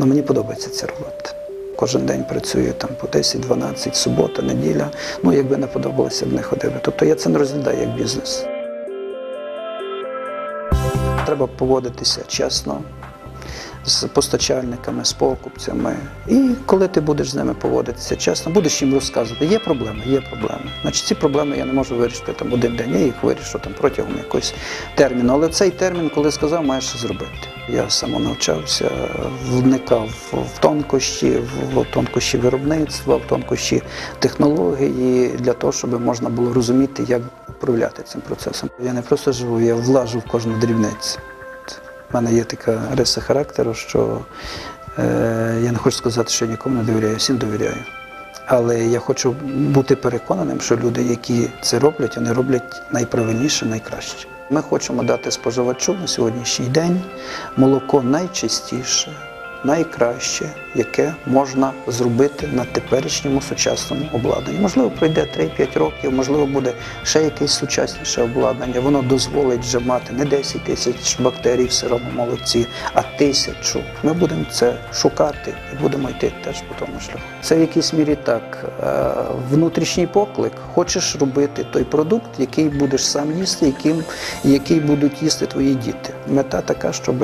Ну, мені подобається ця робота. Кожен день працюю там по 10-12, субота, неділя. Ну, якби не подобалося, б не ходив. Тобто я це не розглядаю як бізнес. Треба поводитися чесно з постачальниками, з покупцями. І коли ти будеш з ними поводитися чесно, будеш їм розказувати, є проблеми, є проблеми. Значить, ці проблеми я не можу вирішити там один день, я їх вирішу там протягом якогось терміну. Але цей термін, коли сказав, маєш зробити. Я самонавчався, вникав в тонкощі, в тонкощі виробництва, в тонкощі технології для того, щоб можна було розуміти, як управляти цим процесом. Я не просто живу, я влажу в кожну дрібницю. У мене є така риса характеру, що е, я не хочу сказати, що нікому не довіряю, всім довіряю. Але я хочу бути переконаним, що люди, які це роблять, вони роблять найправильніше, найкраще. Ми хочемо дати споживачу на сьогоднішній день молоко найчистіше, найкраще, яке можна зробити на теперішньому сучасному обладнанні. Можливо, пройде 3-5 років, можливо, буде ще якесь сучасніше обладнання. Воно дозволить вже мати не 10 тисяч бактерій в сирому молоці, а тисячу. Ми будемо це шукати і будемо йти теж по тому шляху. Це в якійсь мірі так. е, Внутрішній поклик. Хочеш робити той продукт, який будеш сам їсти, яким, який будуть їсти твої діти. Мета така, щоб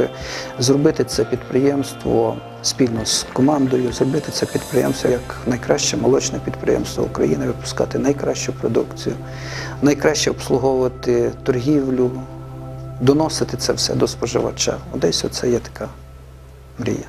зробити це підприємство спільно з командою, зробити це підприємство як найкраще молочне підприємство України, випускати найкращу продукцію, найкраще обслуговувати торгівлю, доносити це все до споживача. Одесь оце є така мрія.